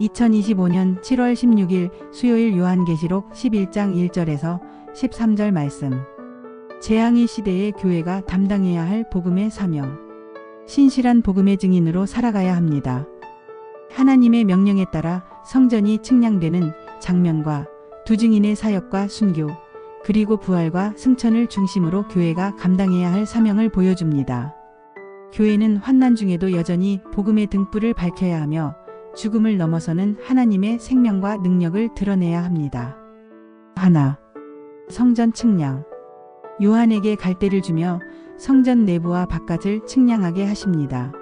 2025년 7월 16일 수요일 요한계시록 11장 1절에서 13절 말씀. 재앙의 시대에 교회가 담당해야 할 복음의 사명. 신실한 복음의 증인으로 살아가야 합니다. 하나님의 명령에 따라 성전이 측량되는 장면과 두 증인의 사역과 순교, 그리고 부활과 승천을 중심으로 교회가 감당해야 할 사명을 보여줍니다. 교회는 환난 중에도 여전히 복음의 등불을 밝혀야 하며 죽음을 넘어서는 하나님의 생명과 능력을 드러내야 합니다. 하나. 성전 측량. 요한에게 갈대를 주며 성전 내부와 바깥을 측량하게 하십니다.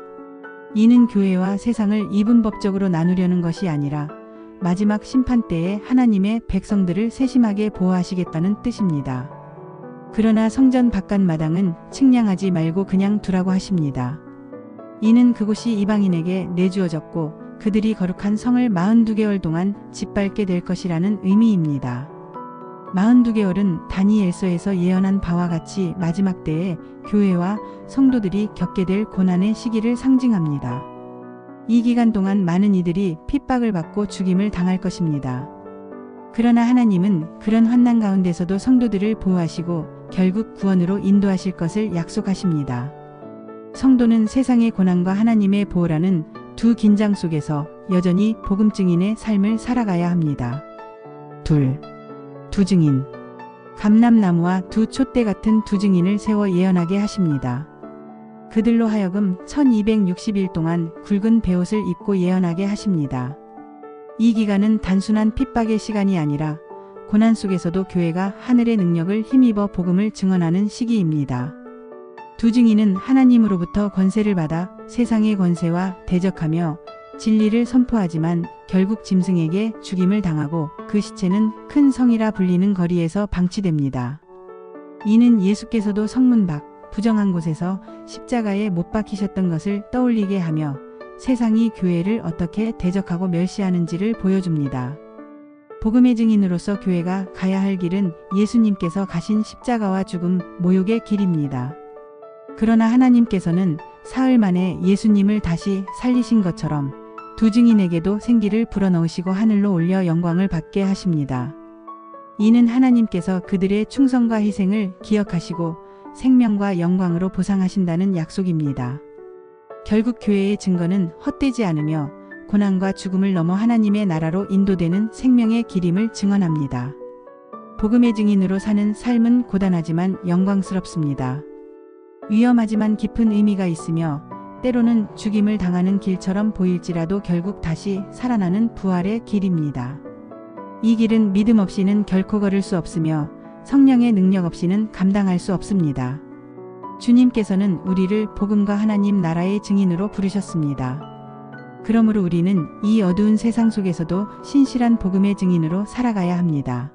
이는 교회와 세상을 이분법적으로 나누려는 것이 아니라 마지막 심판 때에 하나님의 백성들을 세심하게 보호하시겠다는 뜻입니다. 그러나 성전 바깥 마당은 측량하지 말고 그냥 두라고 하십니다. 이는 그곳이 이방인에게 내주어졌고 그들이 거룩한 성을 42개월 동안 짓밟게 될 것이라는 의미입니다. 42개월은 다니엘서에서 예언한 바와 같이 마지막 때에 교회와 성도들이 겪게 될 고난의 시기를 상징합니다. 이 기간 동안 많은 이들이 핍박을 받고 죽임을 당할 것입니다. 그러나 하나님은 그런 환난 가운데서도 성도들을 보호하시고 결국 구원으로 인도하실 것을 약속하십니다. 성도는 세상의 고난과 하나님의 보호라는 두 긴장 속에서 여전히 복음 증인의 삶을 살아가야 합니다. 둘. 두 증인. 감람나무와 두 촛대 같은 두 증인을 세워 예언하게 하십니다. 그들로 하여금 1260일 동안 굵은 베옷을 입고 예언하게 하십니다. 이 기간은 단순한 핍박의 시간이 아니라 고난 속에서도 교회가 하늘의 능력을 힘입어 복음을 증언하는 시기입니다. 두 증인은 하나님으로부터 권세를 받아 세상의 권세와 대적하며 진리를 선포하지만 결국 짐승에게 죽임을 당하고 그 시체는 큰 성이라 불리는 거리에서 방치됩니다. 이는 예수께서도 성문 밖 부정한 곳에서 십자가에 못 박히셨던 것을 떠올리게 하며 세상이 교회를 어떻게 대적하고 멸시하는지를 보여줍니다. 복음의 증인으로서 교회가 가야 할 길은 예수님께서 가신 십자가와 죽음, 모욕의 길입니다. 그러나 하나님께서는 사흘 만에 예수님을 다시 살리신 것처럼 두 증인에게도 생기를 불어넣으시고 하늘로 올려 영광을 받게 하십니다. 이는 하나님께서 그들의 충성과 희생을 기억하시고 생명과 영광으로 보상하신다는 약속입니다. 결국 교회의 증거는 헛되지 않으며 고난과 죽음을 넘어 하나님의 나라로 인도되는 생명의 길임을 증언합니다. 복음의 증인으로 사는 삶은 고단하지만 영광스럽습니다. 위험하지만 깊은 의미가 있으며 때로는 죽임을 당하는 길처럼 보일지라도 결국 다시 살아나는 부활의 길입니다. 이 길은 믿음 없이는 결코 걸을 수 없으며 성령의 능력 없이는 감당할 수 없습니다. 주님께서는 우리를 복음과 하나님 나라의 증인으로 부르셨습니다. 그러므로 우리는 이 어두운 세상 속에서도 신실한 복음의 증인으로 살아가야 합니다.